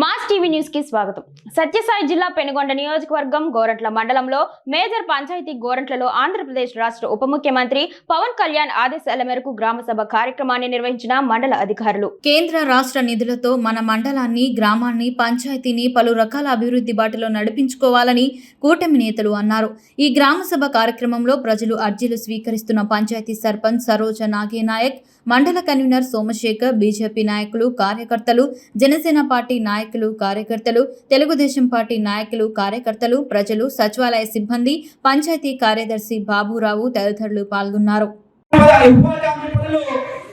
Mass TV న్యూస్కి స్వాగతం. సత్యసాయి జిల్లా పెనుగొండ నియోజకవర్గం గోరంట్ల మండలంలో మేజర్ పంచాయతీ గోరంట్లలో ఆంధ్రప్రదేశ్ రాష్ట్ర ఉప ముఖ్యమంత్రి పవన్ కళ్యాణ్ ఆదేశాల మేరకు గ్రామ సభ కార్యక్రమాన్ని నిర్వహించిన మండల అధికారులు. కేంద్ర రాష్ట్ర నిధులతో మన మండలాన్ని గ్రామాన్ని పంచాయతీని పలు రకాల అభివృద్ధి బాటలో నడిపించుకోవాలని కూటమి నేతలు అన్నారు. ఈ గ్రామ సభ కార్యక్రమంలో ప్రజలు అర్జీలు స్వీకరిస్తున్న పంచాయతీ సర్పంచ్ సరోజ నాగేనాయక్ మండల కన్వీనర్ సోమశేఖర్ బీజేపీ నాయకులు కార్యకర్తలు జనసేన పార్టీ నాయకులు నాయకులు కార్యకర్తలు తెలుగుదేశం పార్టీ నాయకులు కార్యకర్తలు ప్రజలు సచివాలయ సిబ్బంది పంచాయతీ కార్యదర్శి బాబురావు తదితరులు పాల్గొన్నారు.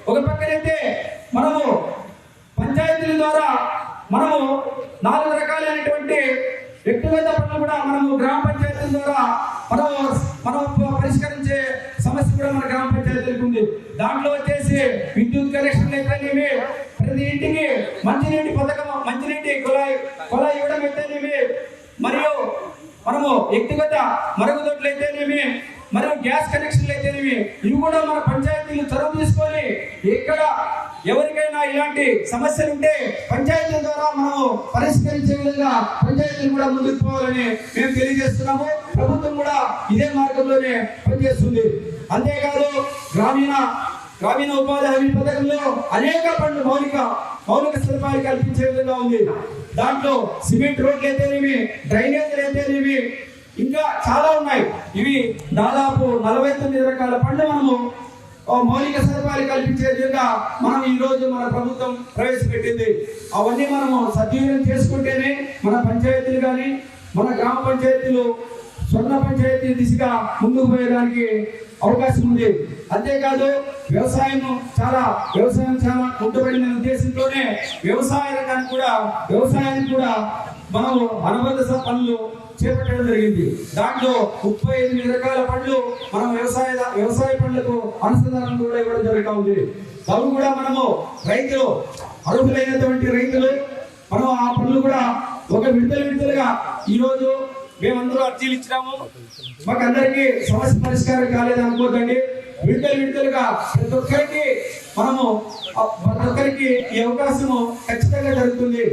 ఒక పక్కనైతే మనము పంచాయతీల ద్వారా మనము నాలుగు రకాలైనటువంటి వ్యక్తిగత పనులు కూడా మనము గ్రామ పంచాయతీల ద్వారా మనము మనం పరిష్కరించే సమస్య కూడా మన గ్రామ పంచాయతీలకు ఉంది. దాంట్లో వచ్చేసి విద్యుత్ కనెక్షన్లు అయితేనేమి ప్రతి ఇంటికి మంచినీటి పథకం అన్నింటి కుళాయి కుళాయి ఇవ్వడం అయితేనేమి మరియు మనము వ్యక్తిగత మరుగుదొడ్లు అయితేనేమి మరియు గ్యాస్ కనెక్షన్లు అయితేనేమి ఇవి కూడా మన పంచాయతీలు చొరవ తీసుకొని ఎక్కడ ఎవరికైనా ఇలాంటి సమస్యలు ఉంటే పంచాయతీల ద్వారా మనము పరిష్కరించే విధంగా పంచాయతీలు కూడా ముందుకు పోవాలని మేము తెలియజేస్తున్నాము. ప్రభుత్వం కూడా ఇదే మార్గంలోనే పనిచేస్తుంది. అంతేకాదు గ్రామీణ గ్రామీణ ఉపాధి హామీ పథకంలో అనేక పనులు మౌలిక మౌలిక సదుపాయాలు కల్పించే విధంగా ఉంది. దాంట్లో సిమెంట్ రోడ్లు అయితేనేమి డ్రైనేజీలు అయితేనేమి ఇంకా చాలా ఉన్నాయి. ఇవి దాదాపు నలభై తొమ్మిది రకాల పనులు మనము మౌలిక సదుపాయాలు కల్పించే విధంగా మనం ఈ రోజు మన ప్రభుత్వం ప్రవేశపెట్టింది. అవన్నీ మనము సద్వినియోగం చేసుకుంటేనే మన పంచాయతీలు కానీ మన గ్రామ పంచాయతీలు స్వర్ణ పంచాయతీ దిశగా ముందుకు పోయడానికి అవకాశం ఉంది. అంతేకాదు వ్యవసాయం చాలా వ్యవసాయం చాలా కుంటుపడిన ఉద్దేశంతోనే వ్యవసాయ రంగానికి కూడా వ్యవసాయానికి కూడా మనము అనుబంధ పనులు చేపట్టడం జరిగింది. దాంట్లో ముప్పై ఎనిమిది రకాల పండ్లు మనం వ్యవసాయ వ్యవసాయ పండ్లకు అనుసంధానం కూడా ఇవ్వడం జరుగుతూ ఉంది. అవి కూడా మనము రైతులు అర్హులైనటువంటి రైతులు. మనం ఆ పనులు కూడా ఒక విడుదల విడుదలగా ఈరోజు మేము మేమందరూ అర్జీలు ఇచ్చినాము. మాకు అందరికీ సమస్య పరిష్కారం కాలేదు అనుకోకండి విడుదల విడుదలుగా ప్రతి ఒక్కరికి మనము ప్రతి ఒక్కరికి ఈ అవకాశము ఖచ్చితంగా జరుగుతుంది.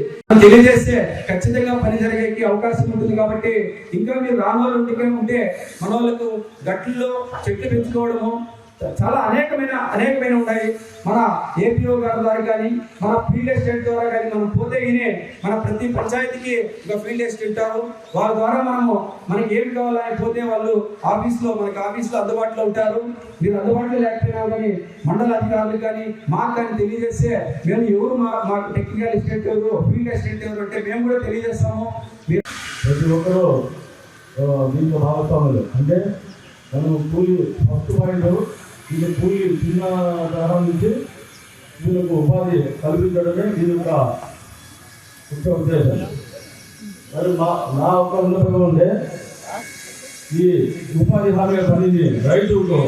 తెలియజేస్తే ఖచ్చితంగా పని జరిగేకి అవకాశం ఉంటుంది కాబట్టి ఇంకా మీరు రాని వాళ్ళు ఉంటే ఉంటే మన వాళ్ళకు గట్లలో చెట్లు పెంచుకోవడము చాలా అనేకమైన అనేకమైన ఉన్నాయి. మన ఏపీఓ గారి ద్వారా కానీ మన ఫీల్డ్ ఎస్టేట్ ద్వారా కానీ మనం పోతే గిని మన ప్రతి పంచాయతీకి ఒక ఫీల్డ్ ఎస్టేట్ ఉంటారు. ద్వారా మనము మనకి ఏమి కావాలని పోతే వాళ్ళు ఆఫీస్లో మనకి ఆఫీస్లో అందుబాటులో ఉంటారు. మీరు అందుబాటులో లేకపోయినా కానీ మండల అధికారులు కానీ మాకు కానీ తెలియజేస్తే మేము ఎవరు మా మాకు టెక్నికల్ ఎస్టేట్ ఎవరు ఫీల్డ్ ఎస్టేట్ ఎవరు అంటే మేము కూడా తెలియజేస్తాము. మీరు ప్రతి ఒక్కరూ ఆ, దీంట్లో భాగస్వాములు. అంటే మనం కూలి ఫస్ట్ పాయింట్ ఇది కూలి చిన్న ప్రారంభించి నుంచి వీళ్ళకు ఉపాధి కల్పించడమే దీని యొక్క ముఖ్య ఉద్దేశం. మరి మా నా ఒక ఉన్నతంగా ఉంటే ఈ ఉపాధి హామీ పనిని రైతులకు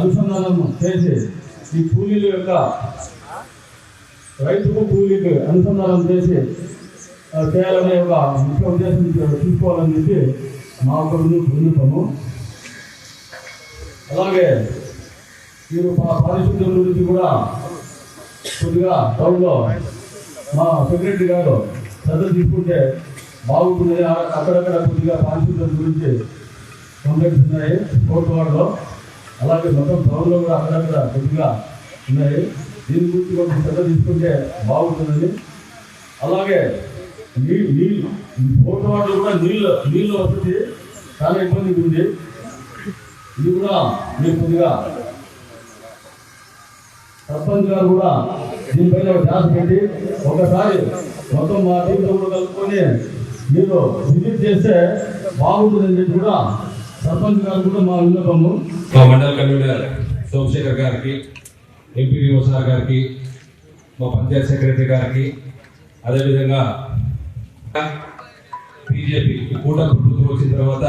అనుసంధానం చేసి ఈ కూలీల యొక్క రైతుకు కూలీకి అనుసంధానం చేసి చేయాలనే ఒక ముఖ్య ఉద్దేశం చూసుకోవాలని చెప్పి మా ఒక విన్నపము అలాగే మీరు మా పారిశుద్ధ్యం గురించి కూడా కొద్దిగా టౌన్లో మా సెక్రటరీ గారు శ్రద్ధ తీసుకుంటే బాగుంటుంది అక్కడక్కడ కొద్దిగా పారిశుద్ధ్యం గురించి కంప్లైంట్స్ ఉన్నాయి. కోర్టు వార్డులో అలాగే మొత్తం టౌన్లో కూడా అక్కడక్కడ కొద్దిగా ఉన్నాయి. దీని గురించి కొంచెం శ్రద్ధ తీసుకుంటే బాగుంటుందని. అలాగే నీ నీళ్ళు కోర్టు వార్డులో కూడా నీళ్ళు నీళ్ళు వస్తుంది చాలా ఇబ్బందిగా ఉంది. ఇది కూడా మీరు కొద్దిగా సర్పంచ్ గారు కూడా దీనిపైన ఒక ధ్యాస పెట్టి ఒకసారి మొత్తం మా టీంతో కూడా కలుపుకొని మీరు విజిట్ చేస్తే బాగుంటుందని చెప్పి కూడా సర్పంచ్ గారు కూడా మా విన్నపము మా మండల కన్వీనర్ సోమశేఖర్ గారికి ఎంపీడీఓ సార్ గారికి మా పంచాయత్ సెక్రటరీ గారికి అదేవిధంగా బీజేపీ కూటమి ప్రభుత్వం వచ్చిన తర్వాత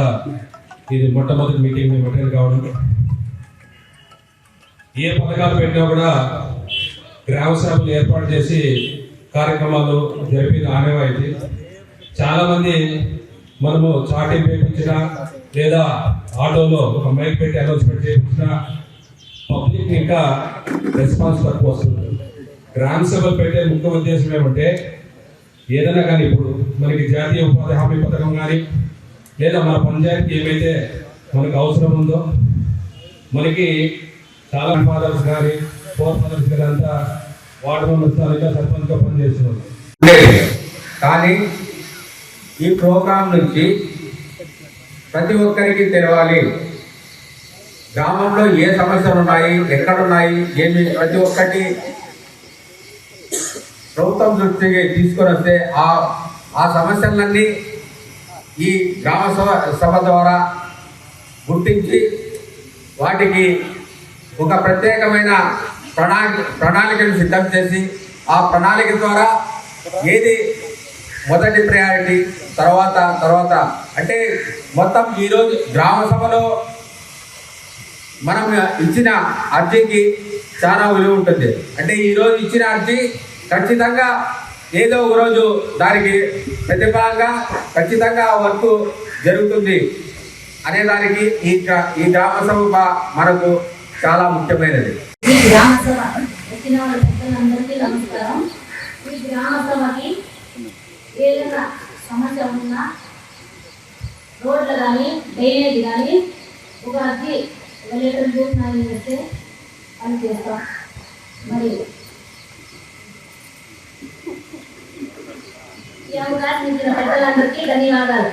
ఇది మొట్టమొదటి మీటింగ్ మేము అటెండ్ కావడం. ఏ పథకాలు పెట్టినా కూడా గ్రామ సభలు ఏర్పాటు చేసి కార్యక్రమాలు జరిపిన ఆనవాయితీ చాలా మంది మనము చాటింగ్ వేయించిన లేదా ఆటోలో ఒక మైక్ పెట్టి అనౌన్స్మెంట్ చేయించిన పబ్లిక్ ఇంకా రెస్పాన్స్ తక్కువ వస్తుంది. గ్రామ సభలు పెట్టే ముఖ్య ఉద్దేశం ఏమంటే ఏదైనా కానీ ఇప్పుడు మనకి జాతీయ ఉపాధి హామీ పథకం కానీ లేదా మన పంచాయతీకి ఏమైతే మనకు అవసరం ఉందో మనకి చాలా ఫాదర్స్ కానీ ఫోర్ ఫాదర్స్ కానీ అంతా వాటర్ మెంబర్ సర్పంచ్గా పనిచేస్తున్నారు. కానీ ఈ ప్రోగ్రాం నుంచి ప్రతి ఒక్కరికి తెలవాలి. గ్రామంలో ఏ సమస్యలు ఉన్నాయి ఎక్కడున్నాయి ఏమి ప్రతి ఒక్కటి ప్రభుత్వం దృష్టికి తీసుకొని వస్తే ఆ ఆ సమస్యలన్నీ ఈ గ్రామ సభ సభ ద్వారా గుర్తించి వాటికి ఒక ప్రత్యేకమైన ప్రణాళిక ప్రణాళికను సిద్ధం చేసి ఆ ప్రణాళిక ద్వారా ఏది మొదటి ప్రయారిటీ తర్వాత తర్వాత అంటే మొత్తం ఈరోజు గ్రామ సభలో మనం ఇచ్చిన అర్జీకి చాలా విలువ ఉంటుంది. అంటే ఈరోజు ఇచ్చిన అర్జీ ఖచ్చితంగా ఏదో ఒక రోజు దానికి ప్రతిఫలంగా ఖచ్చితంగా వర్క్ జరుగుతుంది. అనే దానికి ఈ గ్రా- ఈ గ్రామ సభ మనకు చాలా ముఖ్యమైనది. ఈ గ్రామ సభ వచ్చిన వాళ్ళ పెద్దలందరికీ నమస్కారం. ఈ గ్రామ సభకి ఏదైనా సమస్య ఉన్నా రోడ్లు కానీ డ్రైనేజ్ కానీ ఒక అర్జీ ఒక లీటర్ చూసినాయి చేస్తే అది చేస్తాం. మరి ఈ అవకాశం ఇచ్చిన పెద్దలందరికీ ధన్యవాదాలు.